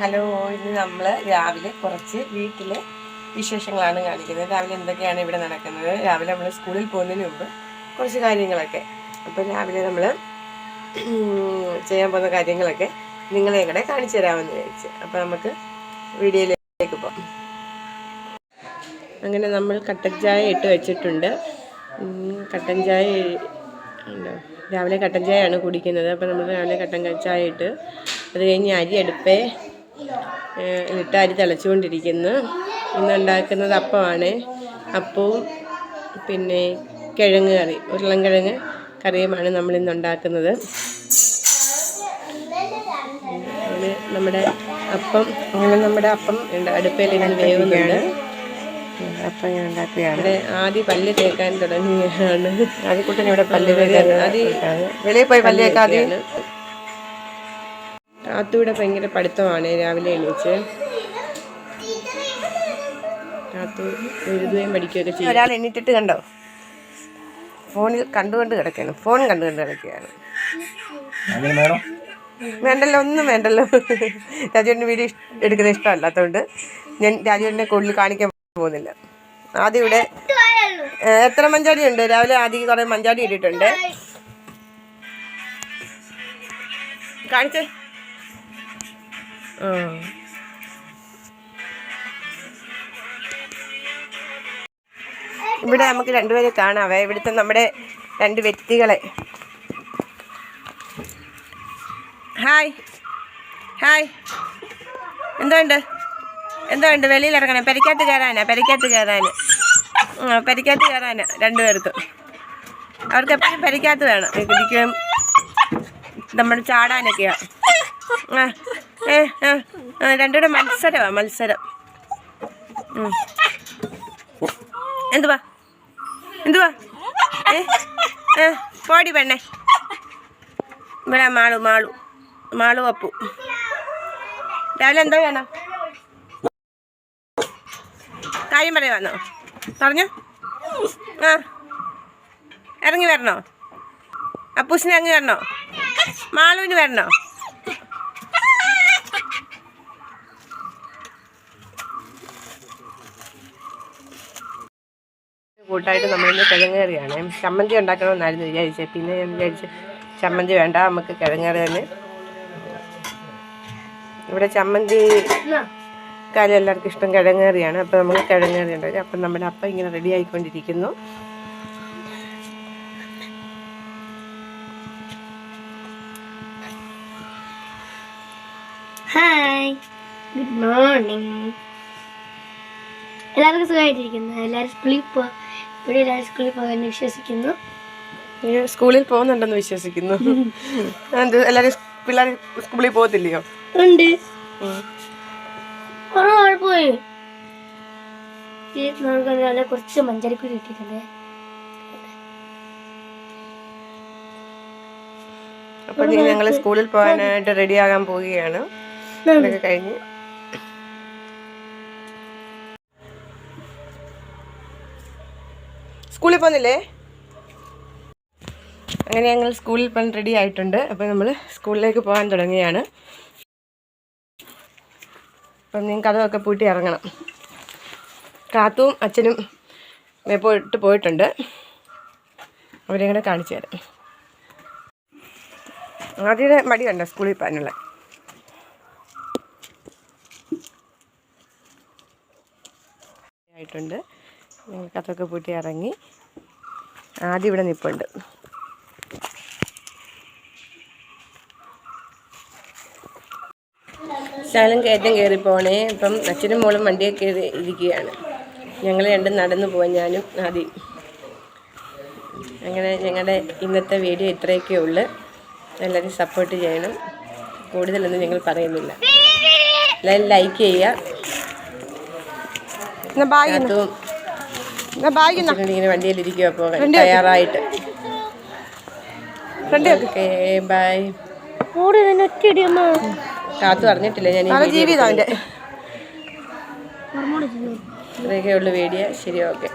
Hello ഇന്ന് നമ്മൾ രാവിലെ കുറച്ച് വീട്ടിലെ വിശേഷങ്ങളാണ് കാണിക്കുന്നത്. രാവിലെ എന്തൊക്കെയാണ് ഇവിടെ നടക്കുന്നത്? രാവിലെ നമ്മൾ സ്കൂളിൽ പോകുന്നതിന് മുമ്പ് കുറച്ച് കാര്യങ്ങളൊക്കെ. അപ്പോൾ രാവിലെ നമ്മൾ ചെയ്യാൻ പോകുന്ന കാര്യങ്ങളൊക്കെ നിങ്ങളെ ഇവിടെ കാണിച്ചു തരാമെന്ന് വിചാരിച്ച്. അപ്പോൾ നമുക്ക് വീഡിയോയിലേക്ക് പോകാം. അങ്ങനെ നമ്മൾ കട്ടൻ ചായ ഇട്ട് വെച്ചിട്ടുണ്ട്. കട്ടൻ ചായ രാവിലെ കട്ടൻ ചായയാണ് കുടിക്കുന്നത്. അപ്പോൾ നമ്മൾ രാവിലെ കട്ടൻ ചായ ഇട്ട് അത് കഴിഞ്ഞ് അരി അടുപ്പേ ഇട്ട് അരി തിളച്ചുകൊണ്ടിരിക്കുന്നു. ഇന്ന് ഉണ്ടാക്കുന്നത് അപ്പമാണ്. അപ്പവും പിന്നെ കിഴങ്ങ് കറി ഉരുളൻകിഴങ്ങ് കറിയുമാണ് നമ്മൾ ഇന്ന് ഉണ്ടാക്കുന്നത് നമ്മുടെ അപ്പം അങ്ങനെ നമ്മുടെ അപ്പം അടുപ്പയിൽ വേവുന്നുണ്ട്. അപ്പം ഞാൻ ഉണ്ടാക്കുകയാണ്. ആദ്യം പല്ല് തേക്കാൻ തുടങ്ങുകയാണ് ആദ്യക്കുട്ടൻ ഇവിടെ പല്ല് ആദ്യം വെളിയിൽ പോയി പല്ല് തേക്കാതെ? താത്തൂടെ ഭയങ്കര പഠിത്തമാണ്. രാവിലെ എണീച്ച് താത്തു എഴുതുകയും പഠിക്കുകയൊക്കെ ചെയ്യും. ഒരാൾ എണീറ്റിട്ട് കണ്ടോ? ഫോണിൽ കണ്ടുകൊണ്ട് കിടക്കുകയാണ് ഫോൺ കണ്ടുകൊണ്ട് കിടക്കുകയാണ്. വേണ്ടല്ലോ ഒന്നും വേണ്ടല്ലോ. രാജുവിന്റെ വീഡിയോ എടുക്കുന്നത് ഇഷ്ടമല്ലാത്തതുകൊണ്ട് ഞാൻ രാജുവിനെ കൂടുതൽ കാണിക്കാൻ പോകുന്നില്ല. ആദ്യം ഇവിടെ എത്ര മഞ്ചാടി ഉണ്ട്? രാവിലെ ആദ്യം കുറേ മഞ്ചാടി ഇട്ടിട്ടുണ്ട്. കാണിച്ചേ. ഇവിടെ നമുക്ക് രണ്ടുപേരെ കാണാവേ ഇവിടുത്തെ നമ്മുടെ രണ്ട് വ്യക്തികളെ. ഹായ്. ഹായ്. എന്തുണ്ട് വെളിയിൽ ഇറങ്ങണം. പെരക്കകത്ത് കയറാനാ? പരിക്കാത്ത് കയറാന്. പരിക്കാത്ത് കയറാനാ രണ്ടുപേർക്ക്. അവർക്ക് എപ്പോഴും പരിക്കാത്ത് വേണം. കുടിക്കും നമ്മൾ ചാടാനൊക്കെയാ. ആ. ആ രണ്ടുകൂടെ മത്സരമാണ് മത്സരം. എന്തുവാ? എന്തുവാ? ഏ പോടി പെണ്ണേ. ഇവിടെ മാളു മാളു മാളു അപ്പു. രാവിലെ എന്താ വേണം? കാര്യം പറയുവാന്നോ? പറഞ്ഞു? ആ. ഇറങ്ങി വരണോ? അപ്പൂസിന് ഇറങ്ങി വരണോ? മാളുവിന് വരണോ? കൂട്ടായിട്ട് നമ്മളിന്ന് കിഴങ്ങ് കറിയാണ് ചമ്മന്തി ഉണ്ടാക്കണമെന്നായിരുന്നു വിചാരിച്ചത് പിന്നെ ഞാൻ വിചാരിച്ച് ചമ്മന്തി വേണ്ട നമുക്ക് കിഴങ്ങ് കറി തന്നെ ഇവിടെ ചമ്മന്തി കാലം എല്ലാവർക്കും ഇഷ്ടം കിഴങ്ങ് കറിയാണ് അപ്പോൾ നമുക്ക് കിഴങ്ങ് കറി ഉണ്ടാക്കി. അപ്പം നമ്മുടെ അപ്പം ഇങ്ങനെ റെഡി ആയിക്കൊണ്ടിരിക്കുന്നു. ഹായ് ഗുഡ് മോർണിംഗ് എല്ലാവർക്കും സുഖമായിട്ടിരിക്കുന്നു. എല്ലാവരും സ്കൂളിൽ പോ ഇവിടെ എല്ലാവരും സ്കൂളിൽ പോകാൻ വിശ്വസിക്കുന്നു. സ്കൂളിൽ പോകുന്നുണ്ടെന്ന് വിശ്വസിക്കുന്നു. എല്ലാവരും പിള്ളേർ സ്കൂളിൽ പോകത്തില്ലയോ? ഉണ്ട്. ഈ നമുക്ക് നല്ല കുറച്ച് മഞ്ചരിക്കുരി കിട്ടിയിട്ടുണ്ട്. അപ്പൊ ഞങ്ങൾ സ്കൂളിൽ പോകാനായിട്ട് റെഡി റെഡിയാകാൻ പോവുകയാണ്. കഴിഞ്ഞ്. സ്കൂളിൽ പോകുന്നില്ലേ അങ്ങനെ ഞങ്ങൾ സ്കൂളിൽ പോകാൻ റെഡി ആയിട്ടുണ്ട്. അപ്പോൾ നമ്മൾ സ്കൂളിലേക്ക് പോകാൻ തുടങ്ങിയാണ് അപ്പം നിങ്ങൾക്ക് അതൊക്കെ പൂട്ടി ഇറങ്ങണം. കാത്തും അച്ഛനും പോയിട്ട് പോയിട്ടുണ്ട്. അവരെ കൂടെ കാണിച്ചു തരാം. ആദ്യയുടെ മടി കണ്ടോ സ്കൂളിൽ പോകാനുള്ള? ആയിട്ടുണ്ട്. ഞങ്ങൾക്ക് അതൊക്കെ പൂട്ടി ഇറങ്ങി. ആദ്യം ഇവിടെ നിൽപ്പുണ്ട് ശാലും കയറ്റം കയറി പോണേ ഇപ്പം അച്ഛനും മോളും വണ്ടിയെ കയറി ഇരിക്കുകയാണ്. ഞങ്ങൾ രണ്ടും നടന്നു പോവാൻ ഞാനും ആദ്യം അങ്ങനെ ഞങ്ങളുടെ ഇന്നത്തെ വീഡിയോ ഇത്രയൊക്കെ ഉള്ളു. എല്ലാവരും സപ്പോർട്ട് ചെയ്യണം. കൂടുതലൊന്നും ഞങ്ങൾ പറയുന്നില്ല. എല്ലാവരും ലൈക്ക് ചെയ്യുക. ഇങ്ങനെ വണ്ടിയിലിരിക്കുക തയ്യാറായിട്ട്. ഓക്കെ ബൈ കാത്തു പറഞ്ഞിട്ടില്ല ഞാൻ. ഇത്രയൊക്കെ ഉള്ളു വീഡിയോ ശരി ഓക്കെ